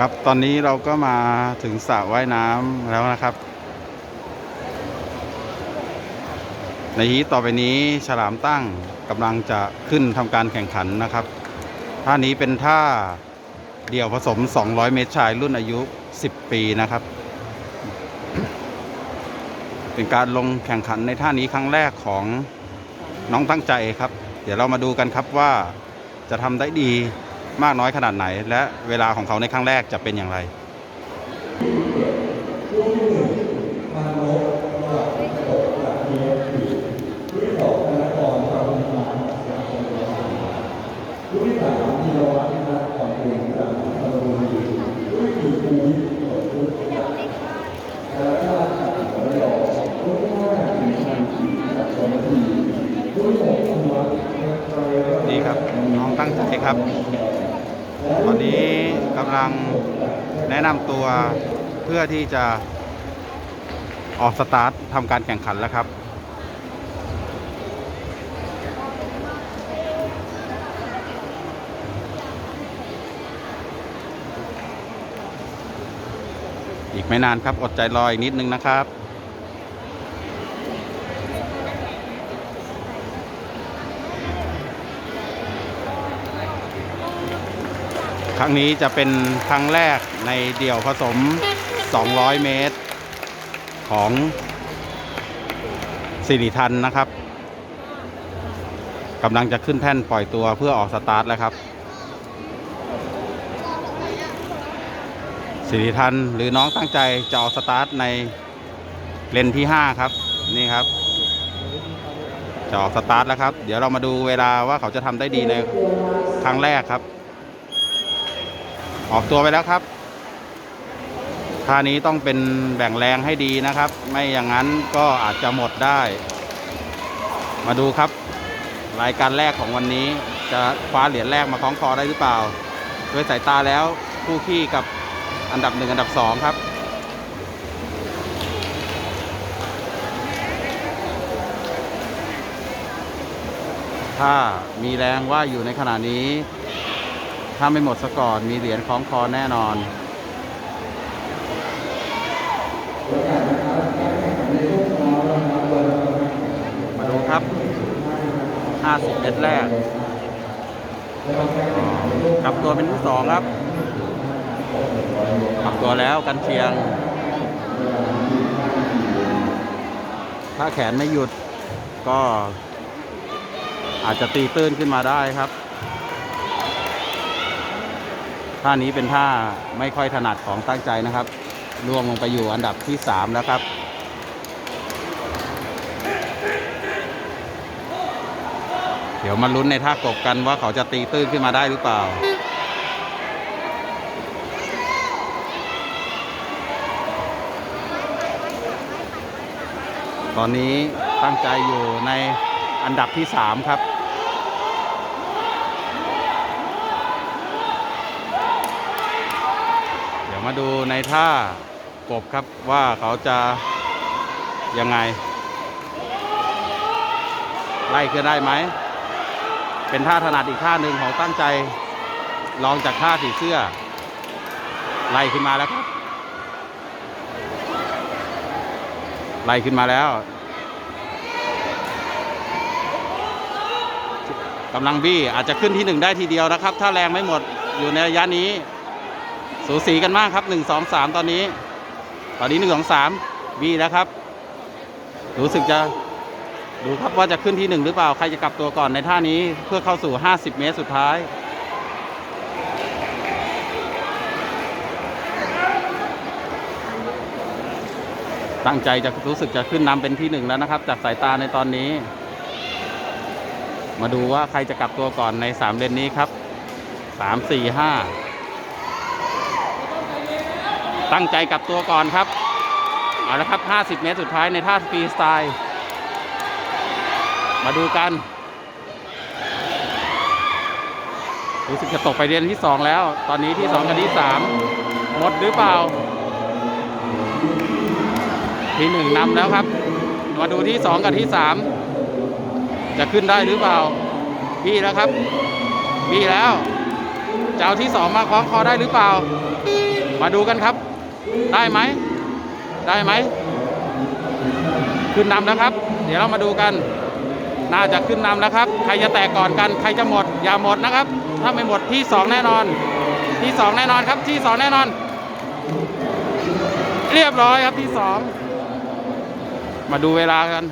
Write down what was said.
ครับตอนนี้เราก็มาถึงสระว่ายน้ำแล้วนะครับ ในฮีตต่อไปนี้ฉลามตั้งกำลังจะขึ้นทำการแข่งขันนะครับท่านี้เป็นท่าเดี่ยวผสม 200 เมตรชายรุ่นอายุ 10 ปีนะครับ เป็นการลงแข่งขันในท่านี้ครั้งแรกของน้องตั้งใจครับ เดี๋ยวเรามาดูกันครับว่าจะทำได้ดี มากน้อยขนาดไหน และเวลาของเขาในครั้งแรกจะเป็นอย่างไรนี่ครับ น้องตั้งใจครับ ตอนนี้กำลังแนะนำตัวเพื่อที่จะออกสตาร์ททำการแข่งขันแล้วครับอีกไม่นานครับ อดใจรออีกนิดนึงนะครับ ครั้งนี้จะเป็นครั้งแรกในเดี่ยวผสม 200 เมตร ของสิริทันนะครับกำลังจะขึ้นแท่นปล่อยตัวเพื่อออกสตาร์ทแล้วครับสิริทันหรือน้องตั้งใจจะออกสตาร์ทในเลนที่ 5 ครับ นี่ครับจะออกสตาร์ทแล้วครับ เดี๋ยวเรามาดูเวลาว่าเขาจะทำได้ดีในครั้งแรกครับ ออกตัวไปแล้วครับท่านี้ต้องเป็นแบ่งแรงให้ดีนะครับ ไม่อย่างนั้นก็อาจจะหมดได้ มาดูครับ รายการแรกของวันนี้ จะคว้าเหรียญแรกมาคล้องคอได้หรือเปล่า ด้วยสายตาแล้วคู่ขี้กับอันดับหนึ่งอันดับสองครับถ้ามีแรงว่าอยู่ในขณะนี้ ถ้าไม่หมดซะก่อนมีเหรียญคล้องคอแน่นอนมาดูครับ 50เมตรแรกกลับตัวเป็นที่สองครับกลับตัวแล้วกันเชียง ถ้าแขนไม่หยุดก็อาจจะตีตื้นขึ้นมาได้ครับ ท่านี้เป็นท่าไม่ค่อยถนัดของตั้งใจนะครับล่วงลงไปอยู่อันดับที่ 3 แล้วครับ เดี๋ยวมาลุ้นในท่ากบกันว่าเขาจะตีตื้นขึ้นมาได้หรือเปล่า ตอนนี้ตั้งใจอยู่ในอันดับที่ 3 ครับ เดี๋ยว มาดูในท่ากบครับว่าเขาจะยังไง ไล่ขึ้นได้ไหม เป็นท่าถนัดอีกท่าหนึ่งของตั้งใจลองจากท่าสีเสื้อ ไล่ขึ้นมาแล้วครับ ไล่ขึ้นมาแล้วกำลังบี้อาจจะขึ้นที่หนึ่งได้ทีเดียวนะครับ ถ้าแรงไม่หมดอยู่ในระยะนี้ สูสีกันมากครับหนึ่งสองสามตอนนี้ ตอนนี้หนึ่งสองสามบีแล้วครับ รู้สึกจะดูครับว่าจะขึ้นที่หนึ่งหรือเปล่า ใครจะกลับตัวก่อนในท่านี้เพื่อเข้าสู่ 50 เมตรสุดท้าย ตั้งใจจะรู้สึกจะขึ้นนำเป็นที่หนึ่งแล้วนะครับ จากสายตาในตอนนี้ มาดูว่าใครจะกลับตัวก่อนในสามเลนนี้ครับสามสี่ห้า ตั้งใจกลับตัวก่อนครับ เอาละครับ 50 เมตรสุดท้ายในท่าฟรีสไตล์ มาดูกัน รู้สึกจะตกไปเรียนที่ 2 แล้ว ตอนนี้ที่ 2 กับที่ 3 หมดหรือเปล่า ที่ 1นำแล้วครับ มาดูที่ 2 กับที่ 3 จะขึ้นได้หรือเปล่า พี่แล้วครับ พี่แล้วจะเอาที่ 2 มาคล้องคอได้หรือเปล่ามาดูกันครับ ได้ไหม ได้ไหม ขึ้นนำแล้วครับ เดี๋ยวเรามาดูกัน น่าจะขึ้นนำแล้วครับ ใครจะแตกก่อนกัน ใครจะหมด อย่าหมดนะครับ ถ้าไม่หมดที่สองแน่นอน ที่สองแน่นอนครับ ที่สองแน่นอน เรียบร้อยครับที่สองมาดูเวลากัน